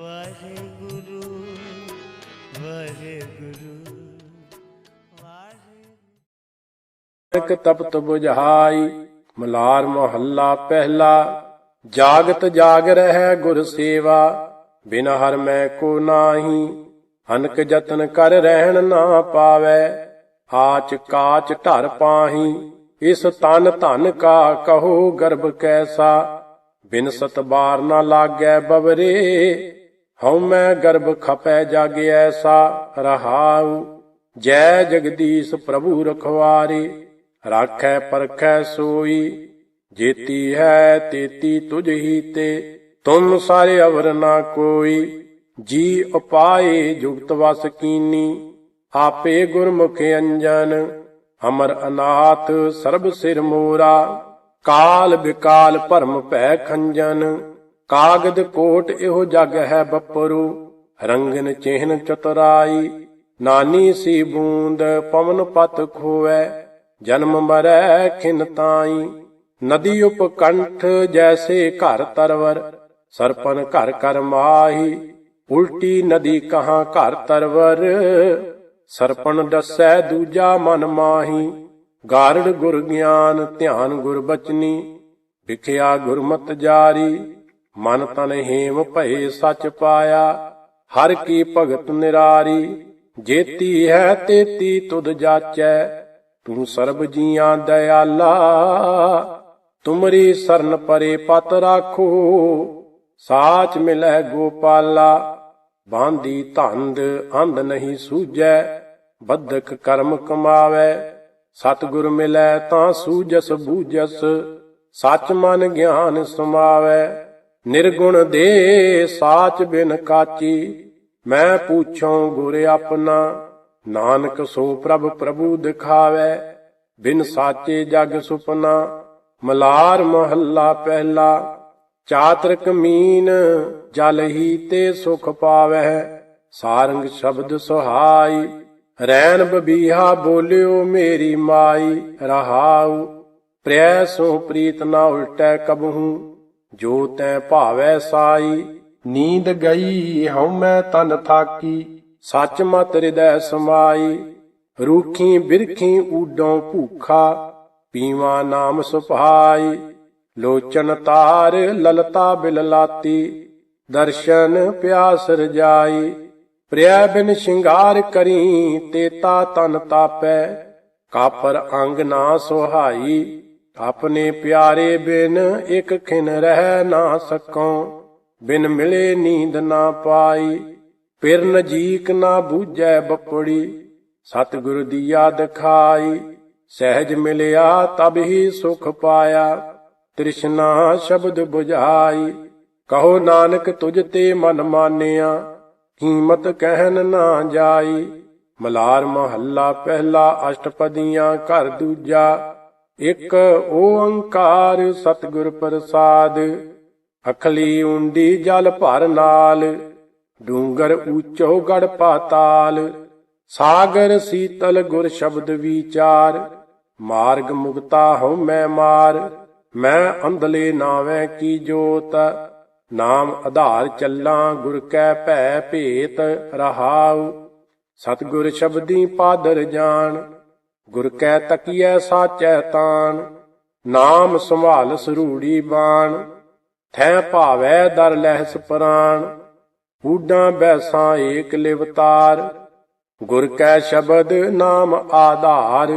ਵਾਹਿਗੁਰੂ ਵਾਹਿਗੁਰੂ ਵਾਹਿਗੁਰੂ। ਤਪਤ 부ਝਾਈ ਮਲਾਰ ਮਹੱਲਾ ਪਹਿਲਾ, ਜਾਗਤ ਜਾਗ ਰਹਿ ਗੁਰ ਸੇਵਾ, ਬਿਨ ਹਰ ਮੈਂ ਕੋ ਨਾਹੀ, ਅਨਕ ਯਤਨ ਕਰ ਰਹਿਣ ਨਾ ਪਾਵੈ, ਆਚ ਕਾਚ ਢਰ ਪਾਹੀ, ਇਸ ਤਨ ਧਨ ਕਾ ਕਹੋ ਗਰਭ ਕੈਸਾ, ਬਿਨ ਸਤਬਾਰ ਨਾ ਲਾਗੈ ਬਵਰੇ ਹਉ ਮੈਂ ਗਰਭ ਖਪੈ ਜਗ ਐਸਾ ਰਹਾਉ, ਜੈ ਜਗਦੀਸ਼ ਪ੍ਰਭੂ ਰਖਵਾਰੇ, ਰਾਖੈ ਪਰਖੈ ਸੋਈ, ਜੇਤੀ ਹੈ ਤੇਤੀ ਤੁਝ ਹੀ ਤੇ, ਤੁਮ ਸਾਰੇ ਅਵਰ ਨਾ ਕੋਈ, ਜੀ ਉਪਾਏ ਜੁਗਤ ਵਸ ਕੀਨੀ, ਆਪੇ ਗੁਰਮੁਖ ਅੰਜਨ, ਅਮਰ ਅਨਾਥ ਸਰਬ ਸਿਰ ਮੋਰਾ, ਕਾਲ ਬਿਕਾਲ ਭਰਮ ਭੈ ਖੰਜਨ ਕਾਗਦ ਕੋਟ ਇਹੋ ਜਗ ਹੈ ਬੱਪਰੂ, ਰੰਗਨ ਚਿਹਨ ਚਤੁਰਾਈ, ਨਾਨੀ ਸੀ ਬੂੰਦ ਪਵਨ ਪਤ ਖੋਵੈ, ਜਨਮ ਮਰੈ ਖਿਨ ਤਾਈ। ਨਦੀ ਉਪਕੰਠ ਜੈਸੇ ਘਰ ਤਰਵਰ, ਸਰਪਨ ਘਰ ਕਰ ਮਾਹੀ, ਉਲਟੀ ਨਦੀ ਕਹਾ ਘਰ ਤਰਵਰ। ਸਰਪਨ ਦੱਸੈ ਦੂਜਾ ਮਨ ਮਾਹੀ, ਗਾਰੜ ਗੁਰ ਗਿਆਨ ਧਿਆਨ ਗੁਰ ਬਚਨੀ, ਵਿਖਿਆ ਗੁਰਮਤ ਜਾਰੀ। ਮਨ ਤਨ ਹੇਮ ਭਏ ਸਚ ਪਾਇਆ, ਹਰ ਕੀ ਭਗਤ ਨਿਰਾਰੀ, ਜੇਤੀ ਹੈ ਤੇਤੀ ਤੁਧ ਜਾਚੈ, ਤੂੰ ਸਰਬ ਜੀਆਂ ਦਇਆਲਾ, ਤੁਮਰੀ ਸਰਨ ਪਰੇ ਪਤ ਰਾਖੋ, ਸਾਚ ਮਿਲੈ ਗੋਪਾਲਾ, ਬਾਂਦੀ ਧੰਦ ਅੰਧ ਨਹੀਂ ਸੂਜੈ, ਬੱਧਕ ਕਰਮ ਕਮਾਵੈ, ਸਤਿਗੁਰ ਮਿਲੈ ਤਾਂ ਸੂਜਸ ਬੂਜਸ, ਸਚ ਮਨ ਗਿਆਨ ਸਮਾਵੈ। ਨਿਰਗੁਣ ਦੇ ਸਾਚ ਬਿਨ ਕਾਚੀ, ਮੈਂ ਪੁੱਛਾਂ ਗੁਰ ਆਪਣਾ, ਨਾਨਕ ਸੋ ਪ੍ਰਭ ਪ੍ਰਭੂ ਦਿਖਾਵੈ, ਬਿਨ ਸਾਚੇ ਜਗ ਸੁਪਨਾ, ਮਲਾਰ ਮਹੱਲਾ ਪਹਿਲਾ, ਚਾਤ੍ਰਿਕ ਮੀਨ ਜਲ ਹੀ ਤੇ ਸੁਖ ਪਾਵੈ ਸਾਰੰਗ ਸ਼ਬਦ ਸੁਹਾਈ, ਰੈਣ ਬਬੀਹਾ ਬੋਲਿਓ ਮੇਰੀ ਮਾਈ, ਰਹਾਉ ਪ੍ਰਿਆ ਸੋ ਪ੍ਰੀਤ ਨਾ ਉਲਟੈ ਕਬਹੂ। ਜੋ ਤੈ ਭਾਵੈ ਸਾਈ, ਨੀਂਦ ਗਈ ਹਉ ਮੈਂ ਤਨ ਥਾਕੀ। ਸੱਚ ਮਤ ਹਿਰਦੈ ਸਮਾਈ, ਰੂਖੀ ਬਿਰਖੀ ਊਡੋਂ ਭੂਖਾ, ਪੀਵਾ ਨਾਮ ਸੁਭਾਈ ਲੋਚਨ ਤਾਰ ਲਲਤਾ ਬਿਲਲਾਤੀ ਦਰਸ਼ਨ ਪਿਆਸ ਰਜਾਈ। ਪ੍ਰਿਆ ਬਿਨ ਸ਼ਿੰਗਾਰ ਕਰੀ, ਤੇਤਾ ਤਨ ਤਾਪੈ, ਕਾਪਰ ਅੰਗ ਨਾ ਸੁਹਾਈ। ਆਪਣੇ ਪਿਆਰੇ ਬਿਨ ਇਕ ਖਿਨ ਰਹਿ ਨਾ ਸਕਉ। ਬਿਨ ਮਿਲੇ ਨੀਂਦ ਨਾ ਪਾਈ ਪਿਰ ਨਜੀਕ ਨਾ ਬੂਝੈ ਬਪੜੀ। ਸਤਿਗੁਰ ਦੀਆ ਦਿਖਾਈ ਸਹਿਜ ਮਿਲਿਆ ਤਬ ਹੀ ਸੁਖ ਪਾਇਆ। ਤ੍ਰਿਸ਼ਨਾ ਸ਼ਬਦ 부ਝਾਈ ਕਹੋ ਨਾਨਕ ਤੁਝ ਤੇ ਮਨ ਮਾਨਿਆ। ਕੀਮਤ ਕਹਿਨ ਨਾ ਜਾਈ, ਮਲਾਰ ਮਹੱਲਾ ਪਹਿਲਾ ਅਸ਼ਟਪਦੀਆਂ ਘਰ ਦੂਜਾ। ਇੱਕ ਓੰਕਾਰ ਸਤਿਗੁਰ ਪ੍ਰਸਾਦ, ਅਖਲੀ ਉਂਡੀ ਜਲ ਭਰ ਨਾਲ, ਡੂੰਗਰ ਊਚੋ ਗੜ ਪਾਤਾਲ, ਸਾਗਰ ਸੀਤਲ ਗੁਰ ਸ਼ਬਦ ਵਿਚਾਰ, ਮਾਰਗ ਮੁਕਤਾ ਹਉ ਮੈਂ ਮਾਰ, ਮੈਂ ਅੰਧਲੇ ਨਾਵੇਂ ਕੀ ਜੋਤ, ਨਾਮ ਆਧਾਰ ਚੱਲਾਂ ਗੁਰ ਕੈ ਭੈ ਭੇਤ ਰਹਾਉ, ਸਤਿਗੁਰ ਸ਼ਬਦੀ ਪਾਦਰ ਜਾਣ। ਗੁਰ ਕੈ ਤਕੀਐ ਸਾਚੈ ਤਾਨ, ਨਾਮ ਸੰਭਾਲ ਸਰੂੜੀ ਬਾਣ, ਥੈ ਭਾਵੈ ਦਰ ਲਹਿਸ ਪ੍ਰਾਣ ਊਡਾਂ ਬੈਸਾਂ ਏਕ ਲਿਵਤਾਰ ਗੁਰ ਕੈ ਸ਼ਬਦ ਨਾਮ ਆਧਾਰ,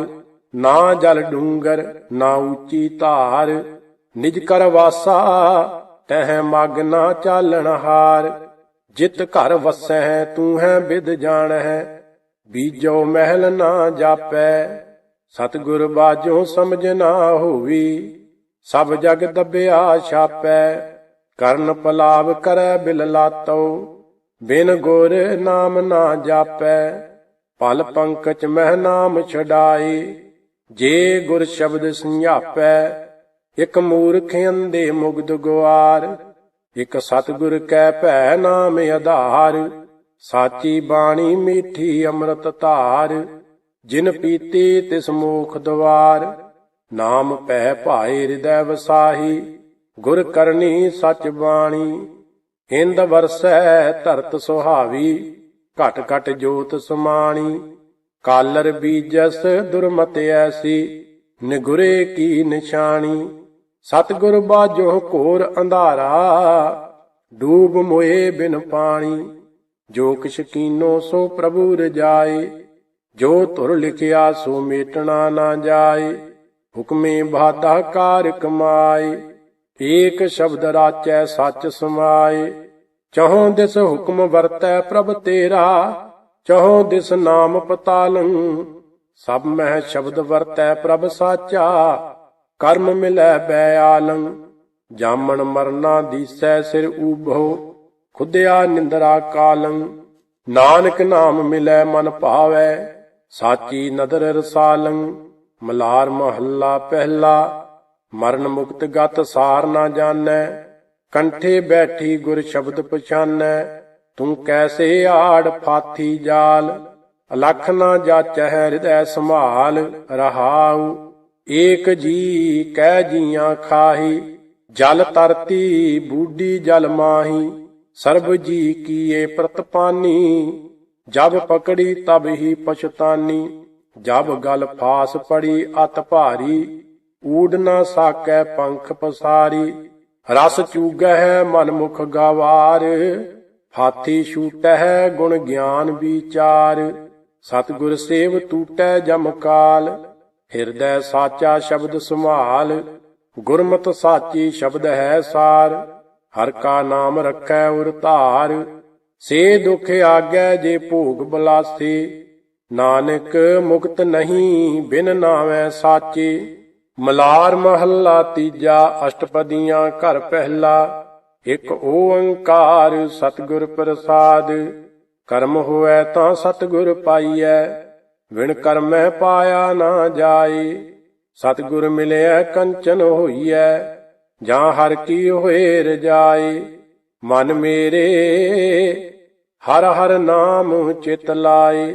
ਨਾ ਜਲ ਡੂੰਗਰ ਨਾ ਉੱਚੀ ਧਾਰ, ਨਿਜ ਕਰ ਵਾਸਾ ਤਹਿ ਮਗ ਨਾ ਚਾਲਣ ਹਾਰ, ਜਿਤ ਘਰ ਵਸੈ ਤੂੰ ਹੈ ਬਿਦ ਜਾਣੈ ਬੀਜੋ ਮਹਿਲ ਨਾ ਜਾਪੈ, ਸਤਿਗੁਰ ਬਾਝੋਂ ਸਮਝ ਨਾ ਹੋਵੀ, ਸਭ ਜਗ ਦੱਬਿਆ ਛਾਪੈ, ਕਰਨ ਪਲਾਵ ਕਰੈ ਬਿਲ ਲਾਤੋ, ਬਿਨ ਗੁਰ ਨਾਮ ਨਾ ਜਾਪੈ ਪਲ ਪੰਕਜ ਮਹਿ ਨਾਮ ਛਡਾਈ, ਜੇ ਗੁਰ ਸ਼ਬਦ ਸੰਝਾਪੈ ਇਕ ਮੂਰਖ ਅੰਦੇ ਮੁਗਧ ਗੁਆਰ, ਇਕ ਸਤਿਗੁਰ ਕੈ ਭੈ ਨਾਮ ਆਧਾਰ ਸਾਚੀ ਬਾਣੀ ਮੀਠੀ ਅੰਮ੍ਰਿਤ ਧਾਰ, ਜਿਨ ਪੀਤੀ ਤਿਸ ਮੋਖ ਦਵਾਰ। ਨਾਮ ਪੈ ਭਾਏ ਹਿਰਦੈ ਵਸਾਹੀ, ਗੁਰ ਕਰਨੀ ਸਚ ਬਾਣੀ। ਇੰਦ ਵਰਸੈ ਧਰਤ ਸੁਹਾਵੀ, ਘਟ ਘਟ ਜੋਤ ਸਮਾਣੀ। ਕਾਲਰ ਬੀਜਸ ਦੁਰਮਤ ਐਸੀ, ਨਿਗੁਰੇ ਕੀ ਨਿਸ਼ਾਨੀ ਸਤਿਗੁਰ ਬਾਝੋ ਘੋਰ ਅੰਧਾਰਾ, ਡੂਬ ਮੋਏ ਬਿਨ ਪਾਣੀ। ਜੋ ਕਿਛ ਕੀਨੋ ਸੋ ਪ੍ਰਭੂ ਰਜਾਏ, ਜੋ ਧੁਰ ਲਿਖਿਆ ਸੋ ਮੇਟਣਾ ਨਾ ਜਾਏ, ਹੁਕਮੇ ਬਾਧਾ ਕਾਰ ਕਮਾਏ, ਏਕ ਸ਼ਬਦ ਰਾਚੈ ਸੱਚ ਸਮਾਏ। ਚਹੋਂ ਦਿਸ ਹੁਕਮ ਵਰਤੈ ਪ੍ਰਭ ਤੇਰਾ, ਚਹੋਂ ਦਿਸ ਨਾਮ ਪਤਾਲੰ, ਸਭ ਮਹਿ ਸ਼ਬਦ ਵਰਤੈ ਪ੍ਰਭ ਸਾਚਾ, ਕਰਮ ਮਿਲੈ ਬੈ ਬੈਆਲੰ ਜਾਮਣ ਮਰਨਾ ਦੀਸੈ ਸਿਰ ਊਭੋ। ਖੁਦਿਆ ਨਿੰਦਰਾ ਕਾਲੰ ਨਾਨਕ ਨਾਮ ਮਿਲੈ ਮਨ ਭਾਵੈ, ਸਾਚੀ ਨਦਰ ਰਸਾਲੰ, ਮਲਾਰ ਮਹੱਲਾ ਪਹਿਲਾ, ਮਰਨ ਮੁਕਤ ਗਤ ਸਾਰ ਨਾ ਜਾਣੈ, ਕੰਠੇ ਬੈਠੀ ਗੁਰ ਸ਼ਬਦ ਪਛਾਨੈ, ਤੂੰ ਕੈਸੇ ਆੜ ਫਾਥੀ ਜਾਲ, ਅਲਖ ਨਾ ਜਾਚੈ ਹਿਰਦੈ ਸੰਭਾਲ, ਰਹਾਉ, ਏਕ ਜੀ ਕਹਿ ਜੀਆਂ ਖਾਹੀ, ਜਲ ਤਰਤੀ ਬੂਢੀ ਜਲ ਮਾਹੀ ਸਰਬ ਜੀ ਕੀਏ ਪ੍ਰਤਪਾਨੀ ਜਬ ਪਕੜੀ ਤਬ ਹੀ ਪਛਤਾਨੀ, ਜਬ ਗਲ ਫਾਸ ਪੜੀ ਅਤ ਭਾਰੀ ਊਡ ਨਾ ਸਾਕੈ ਪੰਖ ਪਸਾਰੀ, ਰਸ ਚੂਗਹਿ ਮਨ ਮੁਖ ਗਵਾਰ, ਹਾਥੀ ਛੂਟਹਿ ਗੁਣ ਗਿਆਨ ਵਿਚਾਰ, ਸਤਿਗੁਰ ਸੇਵ ਟੂਟੈ ਜਮ ਕਾਲ, ਹਿਰਦੈ ਸਾਚਾ ਸ਼ਬਦ ਸੰਭਾਲ, ਗੁਰਮਤਿ ਸਾਚੀ ਸ਼ਬਦ ਹੈ ਸਾਰ ਹਰ ਕਾ ਨਾਮ ਰੱਖੈ ਉਰ ਧਾਰ, ਸੇ ਦੁਖ ਆਗੈ ਜੇ ਭੋਗ ਬਲਾਸੇ। ਨਾਨਕ ਮੁਕਤ ਨਹੀਂ ਬਿਨ ਨਾਮੈ ਸਾਚੇ। ਮਲਾਰ ਮਹੱਲਾ ਤੀਜਾ, ਅਸ਼ਟਪਦੀਆਂ ਘਰ ਪਹਿਲਾ। ਇੱਕ ਓੰਕਾਰ ਸਤਿਗੁਰ ਪ੍ਰਸਾਦ, ਕਰਮ ਹੋਐ ਤਾਂ ਸਤਿਗੁਰ ਪਾਈਐ। ਵਿਣ ਕਰਮੈ ਪਾਇਆ ਨਾ ਜਾਏ, ਸਤਿਗੁਰ ਮਿਲਿਆ ਕੰਚਨ ਹੋਈਐ। ਜਾਂ ਹਰ ਕੀ ਹੋਏ ਰਜਾਏ, ਮਨ ਮੇਰੇ, ਹਰ ਹਰ ਨਾਮ ਚਿਤ ਲਾਏ।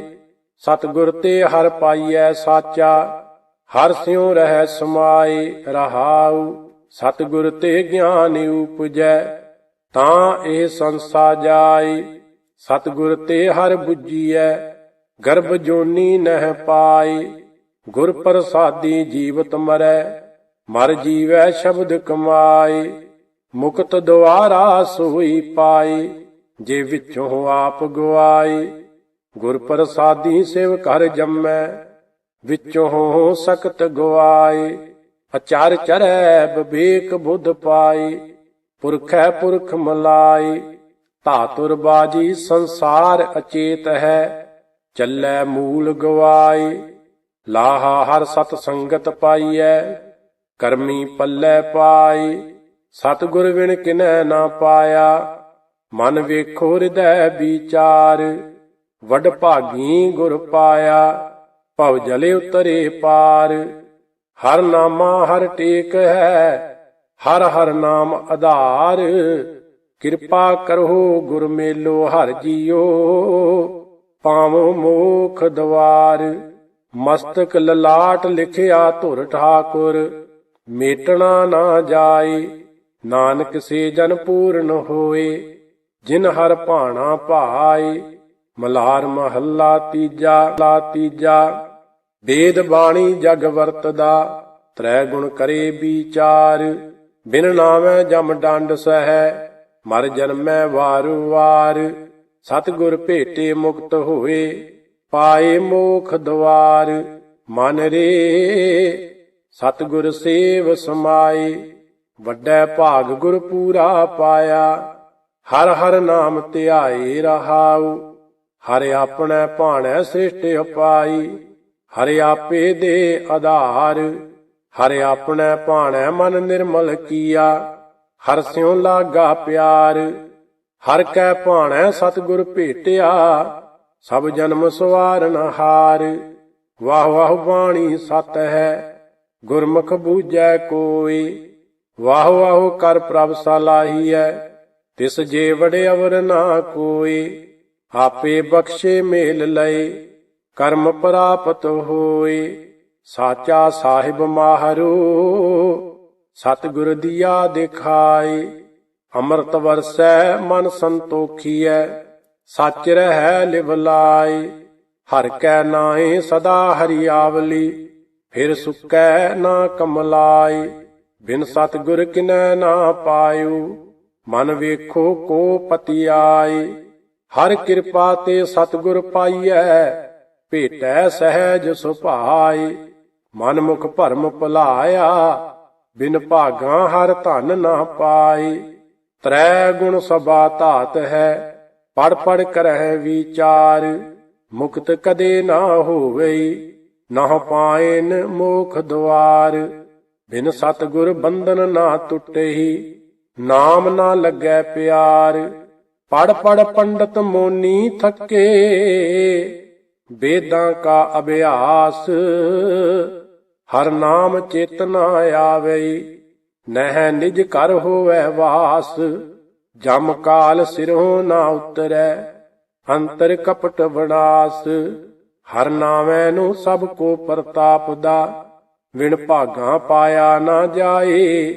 ਸਤਿਗੁਰ ਤੇ ਹਰ ਪਾਈਐ ਸਾਚਾ, ਹਰ ਸਿਉ ਰਹਿ ਸਮਾਏ, ਰਹਾਉ, ਸਤਿਗੁਰ ਤੇ ਗਿਆਨ ਉਪਜੈ। ਤਾਂ ਇਹ ਸੰਸਾ ਜਾਏ, ਸਤਿਗੁਰ ਤੇ ਹਰ 부ਜੀਐ ਗਰਭ ਜੋਨੀ ਨਹਿ ਪਾਏ। ਗੁਰ ਪ੍ਰਸਾਦੀ ਜੀਵਤ ਮਰੈ ਮਰ ਜੀਵੈ ਸ਼ਬਦ ਕਮਾਏ, ਮੁਕਤ ਦੁਆਰਾ ਸੋਈ ਪਾਏ, ਜੇ ਵਿੱਚੋਂ ਆਪ ਗਵਾਏ ਗੁਰ ਪ੍ਰਸਾਦੀ ਸਿਵ ਕਰ ਜੰਮੈ, ਵਿੱਚੋਂ ਸਖਤ ਗਵਾਏ, ਅਚਾਰ ਚਰੈ ਵਿਵੇਕ ਬੁੱਧ ਪਾਏ, ਪੁਰਖੈ ਪੁਰਖ ਮਲਾਏ, ਧਾਤੁਰ ਬਾਜੀ ਸੰਸਾਰ ਅਚੇਤ ਹੈ, ਚੱਲੈ ਮੂਲ ਗਵਾਏ, ਲਾਹਾ ਹਰ ਸਤ ਸੰਗਤ ਪਾਈਐ ਕਰਮੀ ਪੱਲੇ ਪਾਏ ਸਤਿਗੁਰ ਵਿਣ ਕਿਨੈ ਨਾ ਪਾਇਆ। ਮਨ ਵੇਖੋ ਹਿਰਦੈ ਵਿਚਾਰ, ਵੱਡ ਭਾਗੀ ਗੁਰ ਪਾਇਆ। ਭਵ ਜਲੇ ਉਤਰੇ ਪਾਰ, ਹਰ ਨਾਮਾ ਹਰ ਟੇਕ ਹੈ, ਹਰ ਹਰ ਨਾਮ ਆਧਾਰ। ਕਿਰਪਾ ਕਰੋ ਗੁਰ ਮੇਲੋ ਹਰ ਜੀਓ ਪਾਵੋ ਮੋਖ ਦਵਾਰ। ਮਸਤਕ ਲਲਾਟ ਲਿਖਿਆ ਧੁਰ ਠਾਕੁਰ ਮੇਟਣਾ ਨਾ ਜਾਏ, ਨਾਨਕ ਸੇ ਜਨ ਪੂਰਨ ਹੋਏ, ਜਿਨ ਹਰ ਭਾਣਾ ਭਾਏ, ਮਲਾਰ ਮਹੱਲਾ ਤੀਜਾ ਲਾ ਤੀਜਾ, ਵੇਦ ਬਾਣੀ ਜਗ ਵਰਤਦਾ, ਤ੍ਰੈ ਗੁਣ ਕਰੇ ਵਿਚਾਰ, ਬਿਨ ਨਾਮੈ ਜਮ ਡੰਡ ਸਹਿ, ਮਰ ਜਨਮੈ ਵਾਰੂ ਵਾਰ, ਸਤਿਗੁਰ ਭੇਟੇ ਮੁਕਤ ਹੋਏ, ਪਾਏ ਮੋਖ ਦਵਾਰ, ਮਨ ਰੇ ਸਤਿਗੁਰ ਸੇਵ ਸਮਾਏ, ਵੱਡਾ ਭਾਗ ਗੁਰ ਪੂਰਾ ਪਾਇਆ। ਹਰ ਹਰ ਨਾਮ ਧਿਆਏ ਰਹਾਉ, ਹਰ ਆਪਣੇ ਭਾਣੈ ਸ੍ਰਿਸ਼ਟ ਉਪਾਈ ਹਰ ਆਪੇ ਦੇ ਆਧਾਰ, ਹਰ ਆਪਣੇ ਭਾਣੈ ਮਨ ਨਿਰਮਲ ਕੀਆ। ਹਰ ਸਿਉ ਲਾਗਾ ਪਿਆਰ, ਹਰ ਕੈ ਭਾਣੈ ਸਤਿਗੁਰ ਭੇਟਿਆ। ਸਭ ਜਨਮ ਸਵਾਰਨ ਹਾਰ, ਵਾਹ ਵਾਹ ਬਾਣੀ ਸਤ ਹੈ। ਗੁਰਮੁਖ ਬੂਝੈ ਕੋਈ, ਵਾਹ ਵਾਹ ਕਰ ਪ੍ਰਭ ਸਲਾਹੀਐ ਤਿਸ ਜੇ ਵੜੇ ਅਵਰ ਨਾ ਕੋਈ, ਆਪੇ ਬਖਸ਼ੇ ਮੇਲ ਲਏ, ਕਰਮ ਪ੍ਰਾਪਤ ਹੋਏ। ਸਾਚਾ ਸਾਹਿਬ ਮਾਹਰੋ, ਸਤਿਗੁਰ ਦੀਆ ਦਿਖਾਏ, ਅੰਮ੍ਰਿਤ ਵਰਸੈ ਮਨ ਸੰਤੋਖੀਐ, ਸੱਚ ਰਹਿ ਲਿਵ ਲਾਇ ਹਰ ਕੈ ਨਾਏ ਸਦਾ ਹਰਿਆਵਲੀ ਫਿਰ ਸੁਕੈ ਨਾ ਕਮਲਾਈ ਬਿਨ ਸਤਿਗੁਰ ਕਿਨੈ ਨਾ ਪਾਇਓ, ਮਨ ਵੇਖੋ ਕੋ ਪਤੀ ਆਈ ਹਰ ਕਿਰਪਾ ਤੇ ਸਤਿਗੁਰ ਪਾਈਐ, ਭੇਟੈ ਸਹਿਜ ਸੁਭਾਈ ਮਨ ਮੁਖ ਭਰਮ ਭੁਲਾਇਆ, ਬਿਨ ਭਾਗਾ ਹਰ ਧਨ ਨਾ ਪਾਈ ਤ੍ਰੈ ਗੁਣ ਸਭਾ ਧਾਤ ਹੈ ਪੜ ਪੜ ਕਰਹਿ ਵਿਚਾਰ, ਮੁਕਤ ਕਦੇ ਨਾ ਹੋਵੇ। ਨਾ ਪਾਇਨ ਮੋਖ ਦੁਆਰ ਬਿਨ ਸਤਿਗੁਰ ਬੰਧਨ ਨਾ ਟੁੱਟੇਹੀ ਨਾਮ ਨਾ ਲੱਗੈ ਪਿਆਰ, ਪੜ ਪੜ ਪੰਡਤ ਮੋਨੀ ਥੱਕੇ, ਵੇਦਾਂ ਕਾ ਅਭਿਆਸ, ਹਰ ਨਾਮ ਚੇਤਨਾ ਆਵਈ, ਨਹਿ ਨਿਜ ਕਰ ਹੋਵੈ ਵਾਸ, ਜਮ ਕਾਲ ਸਿਰੋਂ ਨਾ ਉਤਰੈ, ਅੰਤਰ ਕਪਟ ਵਿਨਾਸ਼ ਹਰ ਨਾਮੈ ਨੂੰ ਸਭ ਕੋ ਪ੍ਰਤਾਪ ਦਾ ਵਿਣ ਭਾਗਾ ਪਾਇਆ ਨਾ ਜਾਏ।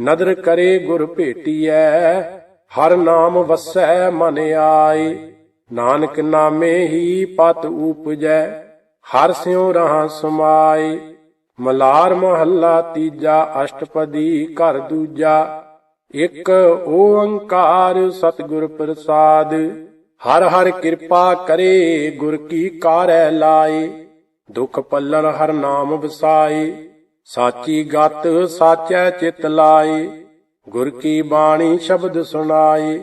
ਨਦਰ ਕਰੇ ਗੁਰ ਭੇਟੀਐ, ਹਰ ਨਾਮ ਵਸੈ ਮਨ ਆਏ। ਨਾਨਕ ਨਾਮੇ ਹੀ ਪਤ ਉਪਜੈ, ਹਰ ਸਿਉ ਰਹਾ ਸਮਾਏ। ਮਲਾਰ ਮਹੱਲਾ ਤੀਜਾ, ਅਸ਼ਟਪਦੀ ਘਰ ਦੂਜਾ, ਇਕ ਓੰਕਾਰ ਸਤਿਗੁਰ ਪ੍ਰਸਾਦ। ਹਰ ਹਰ ਕਿਰਪਾ ਕਰੇ, ਗੁਰ ਕੀ ਕਾਰੈ ਲਾਏ। ਦੁਖ ਪੱਲਣ ਹਰ ਨਾਮ ਵਸਾਏ, ਸਾਚੀ ਗਤ ਸਾਚੈ ਚਿਤ ਲਾਏ। ਗੁਰ ਕੀ ਬਾਣੀ ਸ਼ਬਦ ਸੁਣਾਏ,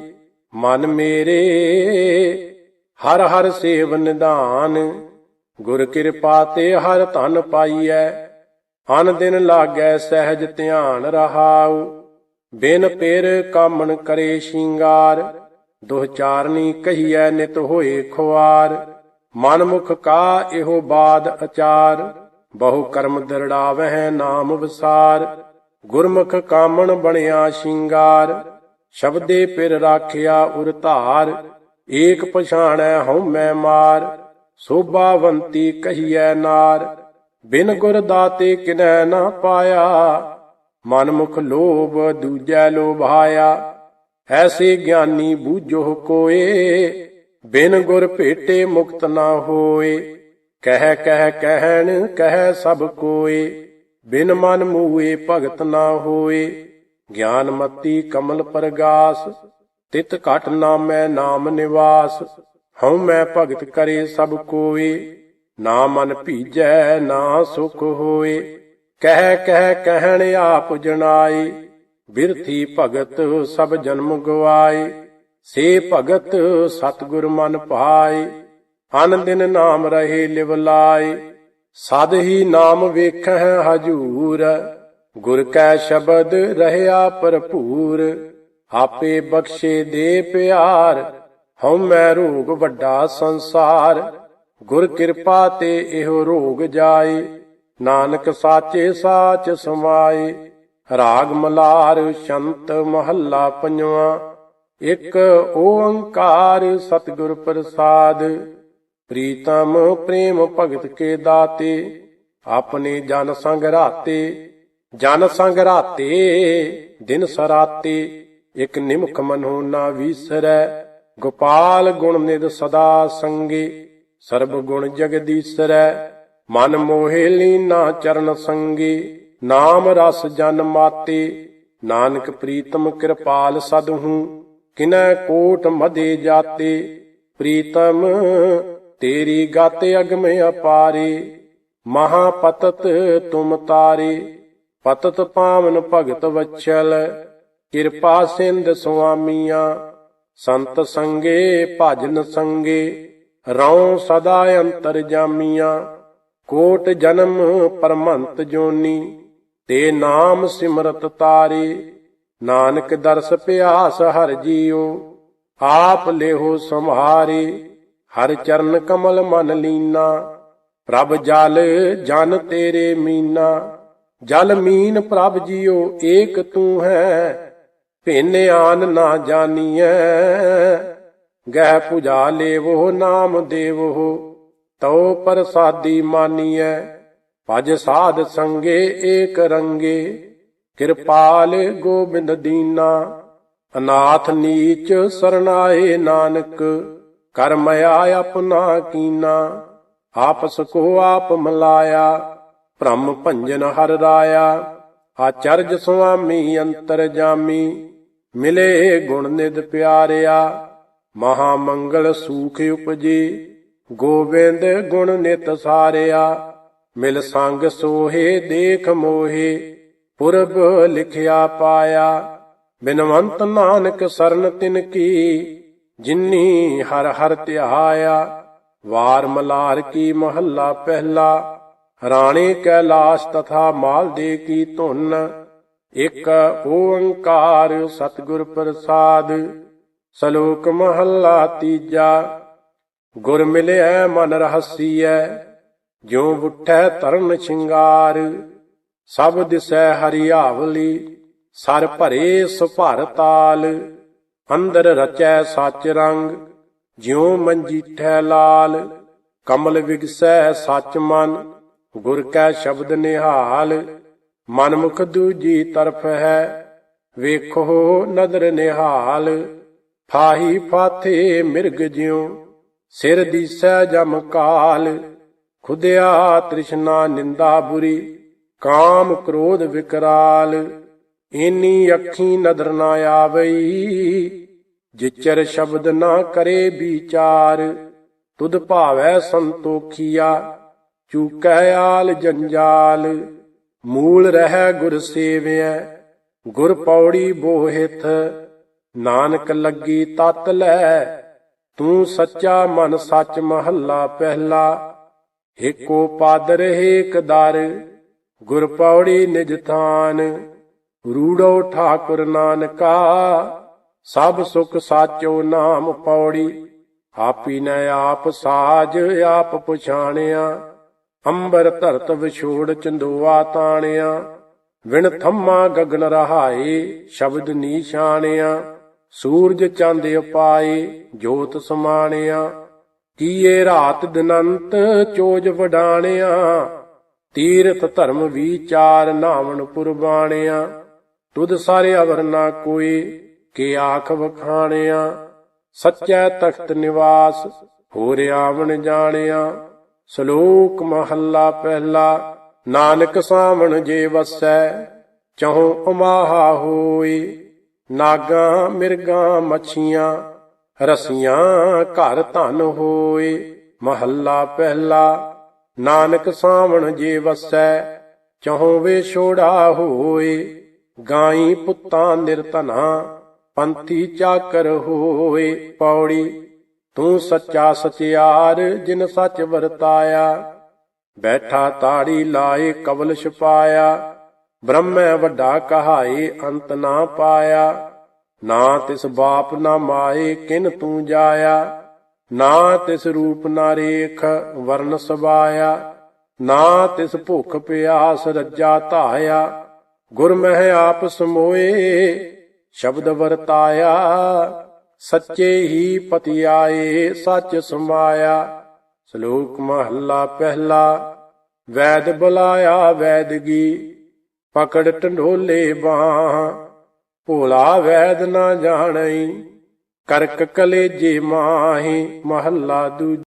ਮਨ ਮੇਰੇ, ਹਰ ਹਰ ਸੇਵ ਨਿਧਾਨ। ਗੁਰ ਕਿਰਪਾ ਤੇ ਹਰ ਧਨ ਪਾਈਐ, ਅਨ ਦਿਨ ਲਾਗੈ ਸਹਿਜ ਧਿਆਨ ਰਹਾਉ। ਬਿਨ ਪੇਰ ਕਾਮਣ ਕਰੇ ਸ਼ਿੰਗਾਰ। ਦੁਹ ਚਾਰਨੀ ਕਹੀਐ ਨਿਤ ਹੋਏ ਖੁਆਰ ਮਨ ਮੁਖ ਕਾ ਇਹੋ ਬਾਦ ਅਚਾਰ, ਬਹੁ ਕਰਮ ਦਰੜਾਵਹਿ ਨਾਮ ਵਿਸਾਰ, ਗੁਰਮੁਖ ਕਾਮਣ ਬਣਿਆ ਸ਼ਿੰਗਾਰ, ਸ਼ਬਦੇ ਪਿਰ ਰਾਖਿਆ ਉਰ ਧਾਰ, ਏਕ ਪਛਾਣੈ ਹਉ ਮੈਂ ਮਾਰ, ਸੋਭਾਵੰਤੀ ਕਹੀਐ ਨਾਰ, ਬਿਨ ਗੁਰ ਦਾਤੇ ਕਿਨੈ ਨਾ ਪਾਇਆ ਮਨ ਮੁਖ ਲੋਭ ਦੂਜੈ ਲੋਭਾਇਆ ਐਸੇ ਗਿਆਨੀ ਬੂਝੋ ਕੋਏ, ਬਿਨ ਗੁਰ ਭੇਟੇ ਮੁਕਤ ਨਾ ਹੋਏ। ਕਹਿ ਕਹਿ, ਕਹਿਣ, ਕਹਿ ਸਭ ਕੋਏ, ਬਿਨ ਮਨ ਮੂਏ ਭਗਤ ਨਾ ਹੋਏ। ਗਿਆਨ ਮਤੀ ਕਮਲ ਪਰਗਾਸ, ਤਿਤ ਘਟ ਨਾਮੈ ਨਾਮ ਨਿਵਾਸ। ਹਉ ਮੈਂ ਭਗਤ ਕਰੇ ਸਭ ਕੋਏ, ਨਾ ਮਨ ਭੀਜੈ ਨਾ ਸੁਖ ਹੋਏ। ਕਹਿ ਕਹਿ, ਕਹਿਣ ਆਪ ਜਣਾਏ। ਬਿਰਥੀ ਭਗਤ ਸਭ ਜਨਮ ਗਵਾਏ, ਸੇ ਭਗਤ ਸਤਿਗੁਰ ਮਨ ਪਾਏ। ਅਨ ਦਿਨ ਨਾਮ ਰਹੇ ਲਿਵ ਲਾਏ, ਸਦ ਹੀ ਨਾਮ ਵੇਖਹਿ ਹਜੂਰ। ਗੁਰ ਕੈ ਸ਼ਬਦ ਰਹਿਆ ਭਰਪੂਰ, ਆਪੇ ਬਖਸ਼ੇ ਦੇ ਪਿਆਰ। ਹਉ ਮੈਂ ਰੋਗ ਵੱਡਾ ਸੰਸਾਰ, ਗੁਰ ਕਿਰਪਾ ਤੇ ਇਹੋ ਰੋਗ ਜਾਏ। ਨਾਨਕ ਸਾਚੇ ਸਾਚ ਸਮਾਏ। ਰਾਗ ਮਲਾਰ ਸ਼ੰਤ ਮਹੱਲਾ ਪੰਜਵਾ। ਇੱਕ ਓੰਕਾਰ ਸਤਿਗੁਰ ਪ੍ਰਸਾਦ, ਪ੍ਰੀਤਮ ਪ੍ਰੇਮ ਭਗਤ ਕੇ ਦਾਤੇ, ਆਪਣੇ ਜਨ ਸੰਗ ਰਾਤੇ, ਜਨ ਸੰਗ ਰਾਤੇ, ਦਿਨ ਸਰਾਤੇ, ਇਕ ਨਿਮਖ ਮਨੋ ਨਾ ਵੀਸਰੈ, ਗੋਪਾਲ ਗੁਣ ਨਿਦ ਸਦਾ ਸੰਗੇ, ਸਰਬ ਗੁਣ ਜਗਦੀਸਰੈ, ਮਨ ਮੋਹਿ ਲੀਨਾ ਚਰਨ ਸੰਗੇ। ਨਾਮ ਰਸ ਜਨ ਮਾਤੇ, ਨਾਨਕ ਪ੍ਰੀਤਮ ਕਿਰਪਾਲ ਸਦਹੂ, ਕਿਨੈ ਕੋਟ ਮਦੇ ਜਾਤੇ, ਪ੍ਰੀਤਮ ਤੇਰੀ ਗਤ ਅਗਮ ਅਪਾਰੇ ਮਹਾ ਪਤਤ ਤੁਮ ਤਾਰੇ, ਪਤਤ ਪਾਵਨ ਭਗਤ ਵਛਲ ਕਿਰਪਾ ਸਿੰਧ ਸੁਆਮੀਆਂ, ਸੰਤ ਸੰਗੇ ਭਜਨ ਸੰਗੇ ਰਉ ਸਦਾ ਅੰਤਰ ਜਾਮੀਆਂ, ਕੋਟ ਜਨਮ ਪਰਮੰਤ ਜੋਨੀ ਤੇ ਨਾਮ ਸਿਮਰਤ ਤਾਰੇ। ਨਾਨਕ ਦਰਸ ਪਿਆਸ ਹਰ ਜੀਉ ਆਪ ਲੇਹੋ ਸੰਹਾਰੇ। ਹਰ ਚਰਨ ਕਮਲ ਮਨ ਲੀਨਾ, ਪ੍ਰਭ ਜਲ ਜਨ ਤੇਰੇ ਮੀਨਾ। ਜਲ ਮੀਨ ਪ੍ਰਭ ਜੀਓ, ਏਕ ਤੂੰ ਹੈ, ਭਿੰਨ ਆਨ ਨਾ ਜਾਣੀਐ ਗਹਿ ਪੁਜਾ ਲੇਵੋ, ਨਾਮ ਦੇਵੋ, ਤਉ ਪ੍ਰਸਾਦੀ ਮਾਨੀਐ। ਭਜ ਸਾਧ ਸੰਗੇ ਏਕ ਰੰਗੇ। ਕਿਰਪਾਲ ਗੋਬਿੰਦ ਦੀਨਾ, ਅਨਾਥ ਨੀਚ ਸਰਨਾਏ ਨਾਨਕ। ਕਰਮ ਆਇ ਆਪਣਾ ਕੀਨਾ, ਆਪਸ ਕੋ ਆਪ ਮਲਾਇਆ। ਭ੍ਰਮ ਭੰਜਨ ਹਰ ਰਾਇਆ, ਆਚਰਜ ਸੁਆਮੀ ਅੰਤਰ ਜਾਮੀ। ਮਿਲੇ ਗੁਣ ਨਿਦ ਪਿਆਰਿਆ, ਮਹਾ ਮੰਗਲ ਸੂਖ ਉਪਜੀ। ਗੋਬਿੰਦ ਗੁਣ ਨਿਤ ਸਾਰਿਆ ਮਿਲ ਸੰਗ ਸੋਹੇ, ਦੇਖ ਮੋਹੇ, ਪੁਰਬ ਲਿਖਿਆ ਪਾਇਆ। ਬਿਨਵੰਤ ਨਾਨਕ ਸਰਨ ਤਿਨ ਕੀ, ਜਿਨੀ ਹਰ ਹਰ ਧਿਆਇਆ ਵਾਰ ਮਲਾਰ ਕੀ ਮਹੱਲਾ ਪਹਿਲਾ, ਰਾਣੇ ਕੈਲਾਸ਼ ਤਥਾ ਮਾਲ ਦੇ ਕੀ ਧੁਨ। ਇਕ ਓੰਕਾਰ ਸਤਿਗੁਰ ਪ੍ਰਸਾਦ, ਸਲੋਕ ਮਹੱਲਾ ਤੀਜਾ। ਗੁਰ ਮਿਲਿਆ ਮਨ ਰਹਸੀਐ ਜਿਉ ਬੁੱਠੈ ਤਰਨ ਸ਼ਿੰਗਾਰ, ਸਭ ਦਿਸੈ ਹਰਿਆਵਲੀ, ਸਰ ਭਰੇ ਸੁਭਰ ਤਾਲ, ਅੰਦਰ ਰਚੈ ਸਚ ਰੰਗ, ਜਿਉ ਮੰਜੀਠੈ ਲਾਲ, ਕਮਲ ਵਿਗਸੈ ਸਚ ਮਨ, ਗੁਰ ਕੈ ਸ਼ਬਦ ਨਿਹਾਲ, ਮਨਮੁਖ ਦੂਜੀ ਤਰਫ ਹੈ, ਵੇਖੋ ਨਦਰ ਨਿਹਾਲ, ਫਾਹੀ ਫਾਥੇ ਮਿਰਗ ਜਿਉ, ਸਿਰ ਦੀਸੈ ਜਮ ਕਾਲ। ਖੁਦਿਆ ਤ੍ਰਿਸ਼ਨਾ ਨਿੰਦਾ ਬੁਰੀ, ਕਾਮ ਕ੍ਰੋਧ ਵਿਕਰਾਲ, ਏਨੀ ਅੱਖੀ ਨਦਰ ਨਾ ਆਵਈ, ਜਿਚਰ ਸ਼ਬਦ ਨਾ ਕਰੇ ਵਿਚਾਰ, ਤੁਧ ਭਾਵੈ ਸੰਤੋਖੀਆ, ਚੂਕੈ ਆਲ ਜੰਜਾਲ, ਮੂਲ ਰਹਿ ਗੁਰ ਸੇਵਿਐ, ਗੁਰ ਪੌੜੀ ਬੋਹਿਥ ਨਾਨਕ ਲੱਗੀ ਤਤ ਲੈ, ਤੂੰ ਸੱਚਾ ਮਨ ਸੱਚ ਮਹੱਲਾ ਪਹਿਲਾ ਏਕੋ ਪਾਦਰ ਏਕ ਦਰ, ਗੁਰ ਪੌੜੀ ਨਿਜ ਥਾਨ। ਰੂੜੋ ਠਾਕੁਰ ਨਾਨਕਾ, ਸਭ ਸੁਖ ਸਾਚੋ ਨਾਮ ਪੌੜੀ। ਆਪੀ ਨ ਆਪ ਸਾਜ, ਆਪ ਪਛਾਣਿਆ। ਅੰਬਰ ਧਰਤ ਵਿਛੋੜ ਚੰਦੋਆ ਤਾਣਿਆ। ਵਿਣ ਥੰਮਾ ਗਗਨ ਰਹਾਏ, ਸ਼ਬਦ ਨੀਸ਼ਾਨਿਆ ਸੂਰਜ ਚੰਦ ਉਪਾਏ ਜੋਤ ਸਮਾਣਿਆ। ਕੀਏ ਰਾਤ ਦਿਨੰਤ ਚੋਜ ਵਡਾਣਿਆ, ਤੀਰਥ ਧਰਮ ਵਿਚਾਰ ਨਾਵਣ ਪੁਰਬਾਣਿਆ, ਤੁਧ ਸਾਰੇ ਅਵਰ ਨਾ ਕੋਈ ਕੇ ਆਖ ਵਖਾਣਿਆ, ਸੱਚੈ ਤਖਤ ਨਿਵਾਸ ਹੋਰ ਆਵਣ ਜਾਣਿਆ, ਸ਼ਲੋਕ ਮਹੱਲਾ ਪਹਿਲਾ, ਨਾਨਕ ਸਾਵਣ ਜੇ ਵਸੈ, ਚਹੋ ਉਮਾਹਾ ਹੋਈ, ਨਾਗਾਂ ਮਿਰਗਾ ਮੱਛੀਆਂ ਰਸੀਆਂ ਘਰ ਧਨ ਹੋਏ। ਮਹੱਲਾ ਪਹਿਲਾ, ਨਾਨਕ ਸਾਵਣ ਜੇ ਵਸੈ, ਚਹੋ ਵੇ ਛੋੜਾ ਹੋਏ। ਗਾਈ ਪੁੱਤਾਂ ਨਿਰਤਨਾ ਪੰਥੀ ਚਾਕਰ ਹੋਏ। ਪੌੜੀ, ਤੂੰ ਸੱਚਾ ਸਚਿਆਰ, ਜਿਨ ਸੱਚ ਵਰਤਾਇਆ। ਬੈਠਾ ਤਾੜੀ ਲਾਏ ਕਬਲ ਛਪਾਇਆ। ਬ੍ਰਹਮੈ ਵੱਡਾ ਕਹਾਏ, ਅੰਤ ਨਾ ਪਾਇਆ। ਨਾ ਤਿਸ ਬਾਪ ਨਾ ਮਾਏ ਕਿਨ ਤੂੰ ਜਾਇਆ? ਨਾ ਤਿਸ ਰੂਪ ਨਾ ਰੇਖ ਵਰਨ ਸਬਾਇਆ? ਨਾ ਤਿਸ ਭੁਖ ਪਿਆਸ ਰੱਜਾ ਧਾਇਆ? ਗੁਰਮਹਿ ਆਪ ਸਮੋਏ, ਸ਼ਬਦ ਵਰਤਾਇਆ? ਸੱਚੇ ਹੀ ਪਤੀ ਆਏ, ਸੱਚ ਸਮਾਇਆ? ਸ਼ਲੋਕ ਮਹੱਲਾ ਪਹਿਲਾ, ਵੈਦ ਬੁਲਾਇਆ ਵੈਦਗੀ, ਪਕੜ ਢੰਡੋਲੇ ਬਾਹ। ਭੋਲਾ ਵੈਦ ਨਾ ਜਾਣਈ ਕਰਕ ਕਲੇਜੇ ਮਾਹੀ ਮਹੱਲਾ ਦੂਜਾ।